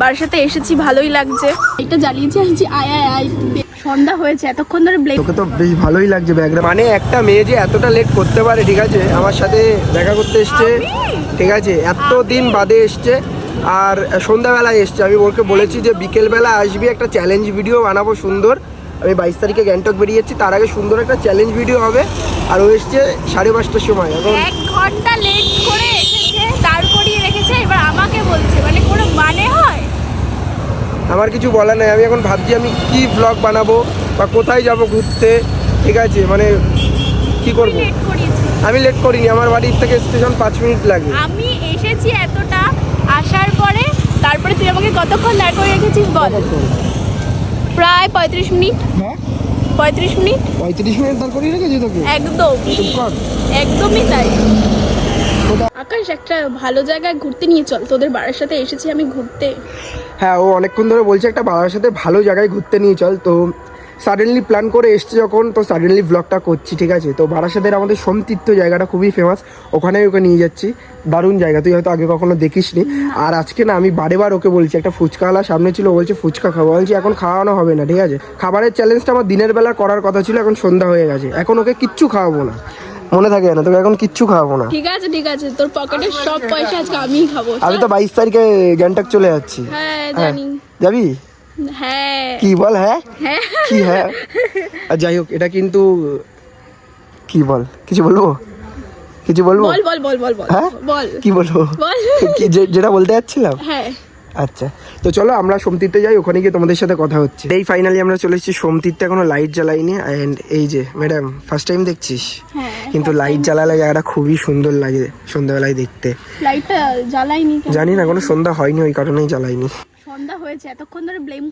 বারাসাতে এসেছি ভালোই লাগছে। এটা জ্বালিয়েছি আছি আয় আয় আয়। সন্ধ্যা হয়েছে এতক্ষণ ধরে ব্লেক তোকে তো বেশ ভালোই লাগছে ব্যাগটা। মানে একটা মেয়ে যে এতটা লেট করতে পারে ঠিক আছে? আমার সাথে দেখা করতে এসছে ঠিক আছে? এত দিন বাদে এসছে আর সন্ধ্যাবেলায় এসছে। আমি ওকে বলেছি যে বিকেলবেলা আসবি একটা চ্যালেঞ্জ ভিডিও বানাবো সুন্দর। আমি বাইশ তারিখে গ্যাংটক বেরিয়ে যাচ্ছি তার আগে সুন্দর একটা চ্যালেঞ্জ ভিডিও হবে। আর ও এসছে সাড়ে পাঁচটার সময়। এখন এক ঘণ্টা লেট করে এসেছে দাঁড় রেখেছে এবার আমাকে বলছে মানে কোনো মানে হয়? আমার কিছু বলার নেই আমি এখন ভাবছি আমি কি ব্লগ বানাবো বা কোথায় যাব ঘুরতে ঠিক আছে মানে কি করব? আমি লেট করিনি আমার বাড়ির থেকে স্টেশন পাঁচ মিনিট লাগে। আমি এসেছি এতটা আসার পরে তারপরে তুই আমাকে কতক্ষণ দাঁড় করে রেখেছিস বল? প্রায় পঁয়ত্রিশ মিনিট। হ্যাঁ? পঁয়ত্রিশ মিনিট? পঁয়ত্রিশ মিনিট দাঁড় করিয়ে রেখেছি তোকে? একদম। একদমই তাই? আকাশ একটা ভালো জায়গায় ঘুরতে নিয়ে চল। তোদের বাড়ির সাথে এসেছি আমি ঘুরতে। হ্যাঁ ও অনেকক্ষণ ধরে বলছে একটা বাবার সাথে ভালো জায়গায় ঘুরতে নিয়ে চল। তো সাডেনলি প্ল্যান করে এসছে যখন তো সাডেনলি ব্লগটা করছি ঠিক আছে? তো বারাসাতের আমাদের সোমতীর্থ জায়গাটা খুবই ফেমাস ওখানেই ওকে নিয়ে যাচ্ছি। দারুণ জায়গা। তুই হয়তো আগে কখনো দেখিসনি। আর আজকে না আমি বারে বার ওকে বলছি একটা ফুচকাওয়ালা সামনে ছিল ও বলছে ফুচকা খাব। বলছি এখন খাওয়ানো হবে না ঠিক আছে? খাবারের চ্যালেঞ্জটা আমার দিনের বেলা করার কথা ছিল এখন সন্ধ্যা হয়ে গেছে। এখন ওকে কিচ্ছু খাওয়াবো না। মনে থাকে না তোকে এখন কিচ্ছু খাওয়াবো না। ঠিক আছে ঠিক আছে তোর পকেটের সব পয়সা আজকে আমিই খাব আমি তো বাইশ তারিখে গ্যাংটক চলে যাচ্ছি। হ্যাঁ হ্যাঁ জানি। যাবি? হ্যাঁ। কি বল হ্যাঁ? হ্যাঁ। কি হ্যাঁ? আর যাই হোক এটা কিন্তু কি বল কিছু বলব? কিছু বলব? বল বল বল বল বল হ্যাঁ? বল। কি বলব? বল। কি যেটা বলতে যাচ্ছিলাম? হ্যাঁ। আচ্ছা তো চলো আমরা সোমতীর্থে যাই ওখানে গিয়ে তোমাদের সাথে কথা হচ্ছে। এই ফাইনালি আমরা চলে এসেছি সোমতীর্থে এখনও লাইট জ্বালাইনি অ্যান্ড এই যে ম্যাডাম ফার্স্ট টাইম দেখছিস? হ্যাঁ। কিন্তু লাইট জ্বালালে জায়গাটা খুবই সুন্দর লাগে সন্ধ্যাবেলায় দেখতে। লাইটটা জ্বালাইনি জানি না কোনো সন্ধ্যা হয়নি ওই কারণেই জ্বালাইনি সন্ধ্যা হয়েছে এতক্ষণ ধরে ব্লেম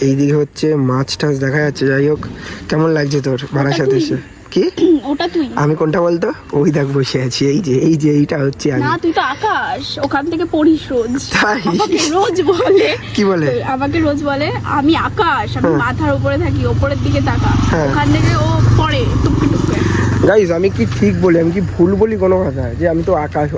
এইদিকে হচ্ছে মাছ টাছ দেখা যাচ্ছে যাই হোক কেমন লাগছে তোর ভাড়ার সাথে এসে? কি? ওটা তুই। আমি কোনটা বলতো? ওই দেখ বসে আছি এই যে এই যে এইটা হচ্ছে আমি। না তুই তো আকাশ ওখান থেকে পড়িস রোজ। তাই? রোজ বলে। কি বলে? আমাকে রোজ বলে আমি আকাশ আমি হ্যাঁ। মাথার উপরে থাকি ওপরের দিকে তাকা। হ্যাঁ। ওখান থেকে ও পড়ে গাইস আমি কি ঠিক বলি? আমি কি ভুল বলি কোনো কথা? যে আমি তো আকাশ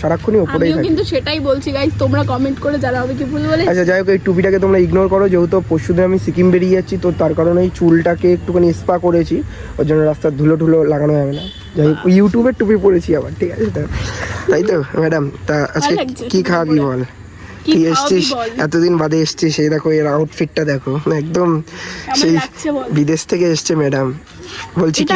সারাক্ষণই ওপরেই থাকি। কিন্তু সেটাই বলছি গাইস তোমরা কমেন্ট করে যারা আমি কি ভুল বলে। আচ্ছা যাই হোক এই টুপিটাকে তোমরা ইগনোর করো যেহেতু পরশুদিন আমি সিকিম বেরিয়ে যাচ্ছি তো তার কারণে এই চুলটাকে একটুখানি স্পা করেছি। ওর জন্য রাস্তার ধুলো ধুলো লাগানো যাবে না। যাই হোক ইউটিউবের টুপি পরেছি আবার ঠিক আছে তাই তো ম্যাডাম তা আজকে কি খাওয়াবি বল। কি তুই এসছিস? এতদিন বাদে এসছিস সেই দেখো এর আউটফিটটা দেখো। একদম সেই বল? বিদেশ থেকে এসছে ম্যাডাম বলছি কি?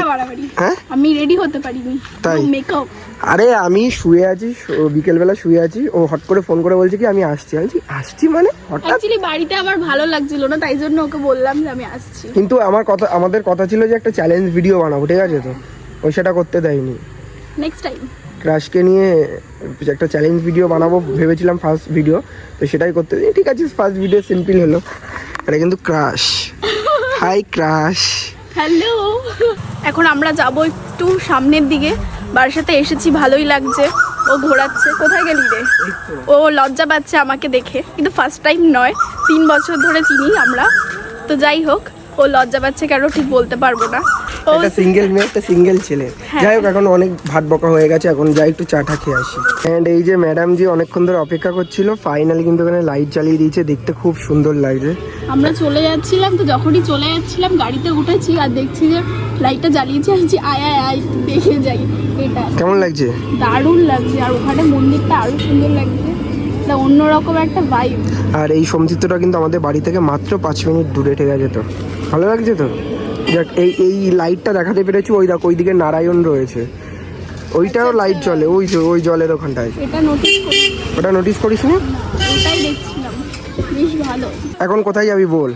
হ্যাঁ? আমি রেডি হতে পারিনি। তাই? মেকআপ আরে আমি শুয়ে আছি বিকেলবেলা শুয়ে আছি। ও হট করে ফোন করে বলছে কি আমি আসছি। বলছি, আসছি মানে? হঠাৎ? অ্যাকচুয়ালি বাড়িতে আমার ভালো লাগছিল না তাই জন্য ওকে বললাম যে আমি আসছি। কিন্তু আমার কথা আমাদের কথা ছিল যে একটা চ্যালেঞ্জ ভিডিও বানাবো ঠিক আছে তো? ওই সেটা করতে দেয়নি। নেক্সট টাইম ক্রাশকে নিয়ে একটা চ্যালেঞ্জ ভিডিও বানাবো ভেবেছিলাম ফার্স্ট ভিডিও তো সেটাই করতে দিই ঠিক আছে ফার্স্ট ভিডিও সিম্পল হলো। এটা কিন্তু ক্রাশ হাই ক্রাশ হ্যালো। এখন আমরা যাব একটু সামনের দিকে। বারাসাতে এসেছি ভালোই লাগছে। ও ঘোরাচ্ছে। কোথায় গেলি রে? ও লজ্জা পাচ্ছে আমাকে দেখে। কিন্তু ফার্স্ট টাইম নয়। তিন বছর ধরে চিনি আমরা। তো যাই হোক ও লজ্জা পাচ্ছে কেন ঠিক বলতে পারব না। ও একটা সিঙ্গেল মেয়ে একটা সিঙ্গেল ছেলে। হ্যাঁ। যাই হোক এখন অনেক ভাত বকা হয়ে গেছে এখন যাই একটু চাটা খেয়ে আসি। অ্যান্ড এই যে ম্যাডাম জি অনেকক্ষণ ধরে অপেক্ষা করছিল ফাইনালি কিন্তু এখানে লাইট জ্বালিয়ে দিয়েছে দেখতে খুব সুন্দর লাগছে। আমরা চলে যাচ্ছিলাম তো যখনই চলে যাচ্ছিলাম গাড়িতে উঠেছি আর দেখছি যে লাইটটা জ্বালিয়েছি আছি আয় আয় আয় দেখে যাই এটা। কেমন লাগছে? দারুণ লাগছে আর ওখানে মন্দিরটা আরও সুন্দর লাগছে। অন্যরকম একটা ভাইব আর এই সমচিত্রটা কিন্তু আমাদের বাড়ি থেকে মাত্র পাঁচ মিনিট দূরে ঠিক আছে তো? ভালো লাগছে তো? দেখ এই এই লাইটটা দেখাতে পেরেছি ওই দেখ ওইদিকে নারায়ণ রয়েছে। ওইটাও লাইট জ্বলে ওই যে ওই জলের ওখানটায়। ওটা নোটিস করিস নি? এখন কোথায় যাবি বল?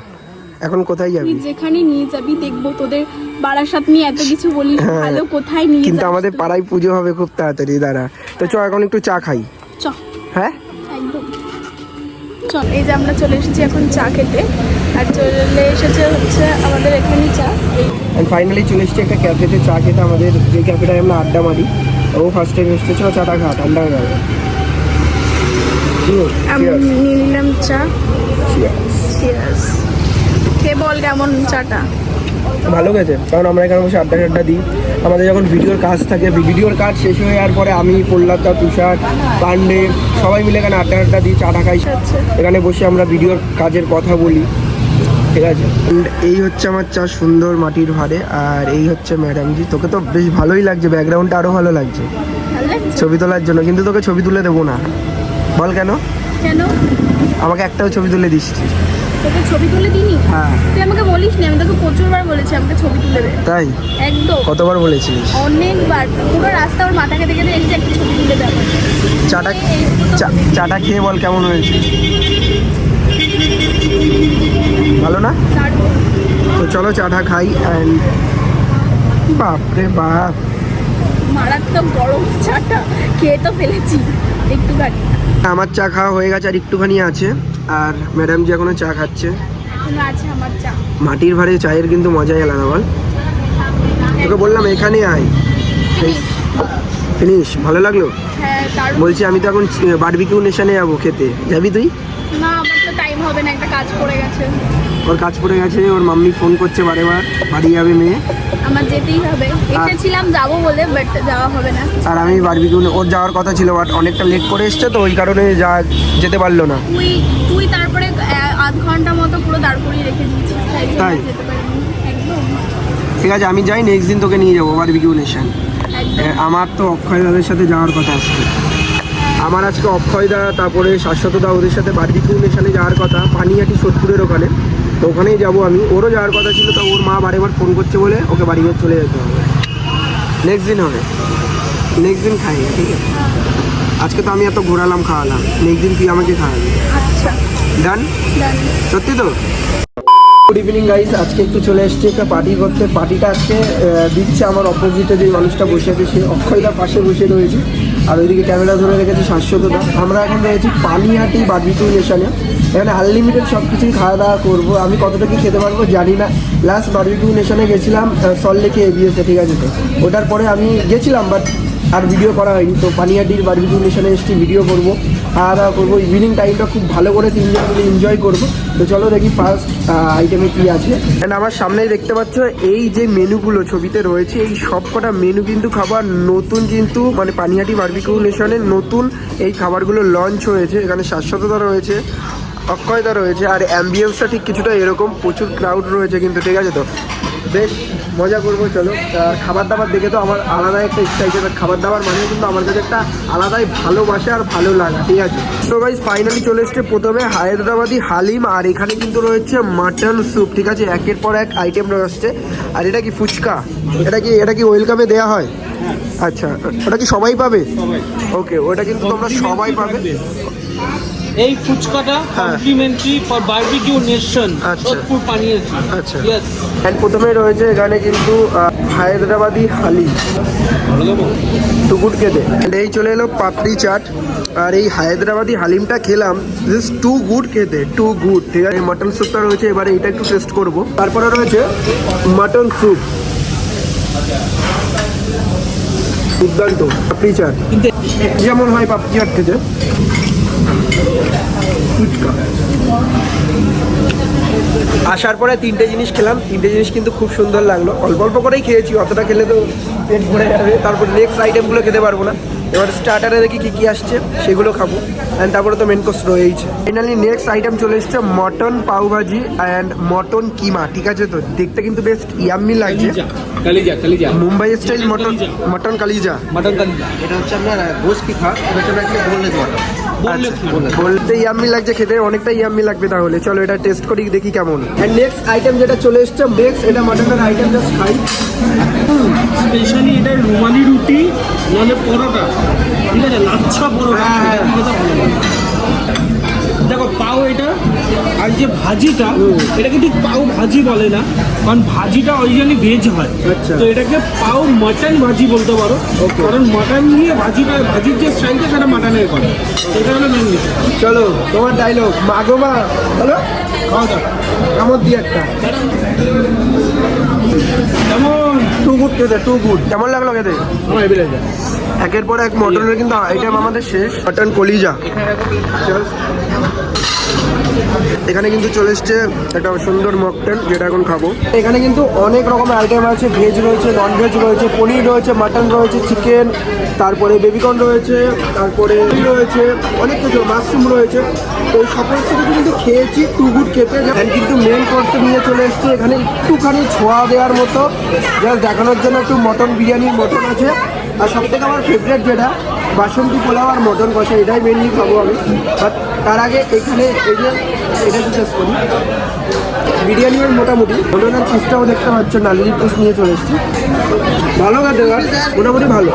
এখন কোথায় যাবি? যেখানে নিয়ে যাবি দেখব তোদের বারাসাত নিয়ে এত কিছু বলি হ্যাঁ। ভালো কোথায় নিয়ে কিন্তু আমাদের পাড়ায় পুজো হবে খুব তাড়াতাড়ি দাঁড়া। তো চ এখন একটু চা খাই। চ। হ্যাঁ? একদম। চল এই যে আমরা চলে এসেছি এখন চা খেতে। আর চলে এসেছে হচ্ছে আমাদের এখানে চা। অ্যান্ড ফাইনালি চলে এসেছি একটা ক্যাফেতে চা খেতে আমাদের যে ক্যাফেটায় আমরা আড্ডা মারি ও ফার্স্ট টাইম এসছে চ চাটা খা ঠান্ডা হয়ে যাবে। আমি নিয়ে নিলাম চা. খেয়ে বল কেমন চাটা? ভালো গেছে কারণ আমরা এখানে বসে আড্ডা টাড্ডা দিই। আমাদের যখন ভিডিওর কাজ থাকে ভিডিওর কাজ শেষ হয়ে যাওয়ার পরে আমি প্রহ্লাদা তুষার পান্ডে সবাই মিলে এখানে আড্ডা টাড্ডা দিই চাটা খাই। আচ্ছা। এখানে বসে আমরা ভিডিওর কাজের কথা বলি। ঠিক আছে এই হচ্ছে আমার চা সুন্দর মাটির ভারে আর এই হচ্ছে ম্যাডামজি তোকে তো বেশ ভালোই লাগছে ব্যাকগ্রাউন্ডটা আরও ভালো লাগছে ছবি তোলার জন্য কিন্তু তোকে ছবি তুলে দেবো না বল কেন কেন আমাকে একটাও ছবি তুলে দিচ্ছি তোকে ছবি তুলে দিনি হ্যাঁ তুই আমাকে বলিস নি আমি তোকে প্রচুরবার বলেছি আমাকে ছবি তুলে দে তাই একদম কতবার বলেছিস অনেকবার পুরো রাস্তা ওর মাথা খেতে খেতে এসে একটা ছবি তুলে দেয় চাটা চাটা খেয়ে বল কেমন হয়েছে ভালো না? তো চলো চাটা খাই অ্যান্ড বাপরে বাপ। মারাত্মক গরম চাটা খেয়ে তো ফেলেছি একটুখানি। আমার চা খাওয়া হয়ে গেছে আর একটুখানি আছে আর ম্যাডাম যে এখনও চা খাচ্ছে। মাটির ভারে চায়ের কিন্তু মজাই আলাদা বল। তোকে বললাম এখানে আয়। ফিনিশ ভালো লাগল? হ্যাঁ বলছি আমি তো এখন বারবিকিউ নেশানে যাব খেতে। যাবি তুই? তো টাইম হবে না একটা কাজ পড়ে গেছে। ওর কাজ পড়ে গেছে ওর মাম্মি ফোন করছে বারে বার বাড়ি যাবে মেয়ে। আমার যেতেই হবে। এসেছিলাম যাব বলে বাট যাওয়া হবে না। আর আমি বারবিকিউ ওর যাওয়ার কথা ছিল বাট অনেকটা লেট করে এসছে তো ওই কারণে যা যেতে পারল না। তুই তুই তারপরে আধ ঘণ্টা মতো পুরো দাঁড় করিয়ে রেখে দিয়েছিস তাই যেতে পারিনি। একদম। ঠিক আছে আমি যাই নেক্সট দিন তোকে নিয়ে যাব বারবিকিউ নেশন আমার তো অক্ষয় দাদের সাথে যাওয়ার কথা আজকে আমার আজকে অক্ষয় দা তারপরে শাশ্বত দা ওদের সাথে বারবিকিউ নেশনে যাওয়ার কথা পানিহাটি সোদপুরের ওখানে। তো ওখানেই যাব আমি। ওরও যাওয়ার কথা ছিল তো ওর মা বারে বার ফোন করছে বলে ওকে বাড়ি গিয়ে চলে যেতে হবে। নেক্সট দিন হবে। নেক্সট দিন খাই ঠিক আছে। আজকে তো আমি এত ঘোরালাম খাওয়ালাম। নেক্সট দিন তুই আমাকে খাওয়াবি। আচ্ছা। ডান সত্যি তো? গুড ইভিনিং গাইস আজকে একটু চলে এসেছি একটা পার্টি করতে। পার্টিটা আজকে দিচ্ছে আমার অপোজিটে যে মানুষটা বসে আছে সে অক্ষয়দা পাশে বসে রয়েছে। আর ওইদিকে ক্যামেরা ধরে রেখেছে শাশ্বতদা। আমরা এখন রয়েছি পানিহাটি বার্বিকিউ স্টেশনে এখানে আনলিমিটেড সব কিছুই খাওয়া দাওয়া করব। আমি কতটা কি খেতে পারব জানি না। লাস্ট বার্বিকিউ নেশনে গেছিলাম সল্লেকে এবিএসে ঠিক আছে তো? ওটার পরে আমি গেছিলাম বাট আর ভিডিও করা হয়নি। তো পানিহাটির বার্বিকিউ নেশনে এসেছি ভিডিও করব। খাওয়া দাওয়া করব ইভিনিং টাইমটা খুব ভালো করে তিনজন মিলে এনজয় করব। তো চলো দেখি ফার্স্ট আইটেমে কি আছে। অ্যান্ড আমার সামনেই দেখতে পাচ্ছ, এই যে মেনুগুলো ছবিতে রয়েছে, এই সব কটা মেনু কিন্তু খাবার নতুন কিন্তু মানে পানিহাটি বার্বিকিউ নেশনের নতুন এই খাবারগুলো লঞ্চ হয়েছে। এখানে শাশ্বততা রয়েছে অক্ষয়তা রয়েছে, আর অ্যাম্বিয়েন্সটা ঠিক কিছুটা এরকম। প্রচুর ক্রাউড রয়েছে কিন্তু, ঠিক আছে তো? বেশ মজা করব চলো। আর খাবার দাবার দেখে তো আমার আলাদা একটা ইচ্ছা এক্সাইটেড খাবার দাবার মানে কিন্তু আমার কাছে একটা আলাদাই ভালোবাসা আর ভালো লাগা ঠিক আছে? তো গাইজ ফাইনালি চলে এসছে প্রথমে হায়দ্রাবাদি হালিম আর এখানে কিন্তু রয়েছে মাটন স্যুপ ঠিক আছে? একের পর এক আইটেম রয়েছে আর এটা কি ফুচকা? এটা কি এটা কি ওয়েলকামে দেওয়া হয়? আচ্ছা ওটা কি সবাই পাবে? ওকে ওটা কিন্তু তোমরা সবাই পাবে। এই ফুচকাটা complimentary for barbecue nation. Sodepur পানিয়েছি আচ্ছা। ইয়েস অ্যান্ড প্রথমে রয়েছে এখানে কিন্তু হায়দ্রাবাদি হালিম টুকুট খেতে। অ্যান্ড এই চলে এলো পাপড়ি চাট। আর এই হায়দ্রাবাদি হালিমটা খেলাম দিস টু গুড খেতে টু গুড ঠিক আছে মাটন স্যুপটা রয়েছে এবারে এটা একটু টেস্ট করব। তারপরে রয়েছে মাটন স্যুপ দুর্দান্ত পাপড়ি চাট। কিন্তু যেমন হয় পাপড়ি চাট খেতে? ফুচকা আসার পরে তিনটে জিনিস খেলাম। তিনটে জিনিস কিন্তু খুব সুন্দর লাগল। অল্প অল্প করেই খেয়েছি অতটা খেলে তো পেট ভরে যাবে। তারপর নেক্সট আইটেমগুলো খেতে পারব না। এবার স্টার্টারে দেখি কী কী আসছে সেগুলো খাব। অ্যান্ড তারপরে তো মেন কোর্স রয়েইছে। ফাইনালি নেক্সট আইটেম চলে এসছে mutton pav bhaji and mutton keema ঠিক আছে তো? দেখতে কিন্তু বেস্ট ইয়াম্মি লাগছে। Mumbai style mutton mutton kalija. Mutton kalija. এটা হচ্ছে আপনার গোস কি খা এটা হচ্ছে বোনলেস মাটন বলতে ইয়াম্মি লাগছে খেতে অনেকটা ইয়াম্মি লাগবে তাহলে। চলো এটা টেস্ট করি দেখি কেমন। এন্ড নেক্সট আইটেম যেটা চলে এসছে নেক্সট এটা মাটনের আইটেম জাস্ট খাই স্পেশালি এটা রুমালি রুটি নাহলে পরোটা। ঠিক আছে লাচ্ছা পরোটা। হ্যাঁ। লাগে। দেখো পাও এটা আর যে ভাজিটা এটাকে ঠিক পাও ভাজি বলে না কারণ ভাজিটা অরিজিনালি ভেজ হয়। আচ্ছা। তো এটাকে পাও মাটন ভাজি বলতে পারো। কারণ মাটন নিয়ে ভাজিটা ভাজির যে স্টাইলটা সেটা মাটনের করে। সেটা হলো মেন চলো তোমার ডাইলগ মাগো মা হলো খাওয়া দাওয়া কামড় দিয়ে একটা। কেমন? টু গুড খেতে টু গুড কেমন লাগল খেতে? আমার একের পর এক মটনের কিন্তু আইটেম আমাদের শেষ। মটন কলিজা। Just এখানে কিন্তু চলে এসছে একটা সুন্দর মকটেল, যেটা এখন খাব। এখানে কিন্তু অনেক রকমের আইটেম আছে ভেজ রয়েছে নন ভেজ রয়েছে, পনির রয়েছে মাটন রয়েছে চিকেন তারপরে বেবিকর্ন রয়েছে, তারপরে রয়েছে, অনেক কিছু মাশরুম রয়েছে। তো সমস্ত কিছু কিন্তু খেয়েছি টু গুড খেতে। কিন্তু মেন কোর্সে নিয়ে চলে এসছে, এখানে একটুখানি ছোঁয়া দেওয়ার মতো। জাস্ট দেখানোর জন্য একটু মটন বিরিয়ানির মটন আছে। আর সব থেকে আমার ফেভারিট যেটা বাসন্তী পোলাও আর মটন কষা, এটাই মেনলি খাব আমি। বাট তার আগে এখানে এই যে এটা জিজ্ঞেস করি? বিরিয়ানির মোটামুটি। মটনের পিসটাও দেখতে পাচ্ছ নালির পিস নিয়ে চলে এসছি। ভালো কাটে মোটামুটি ভালো।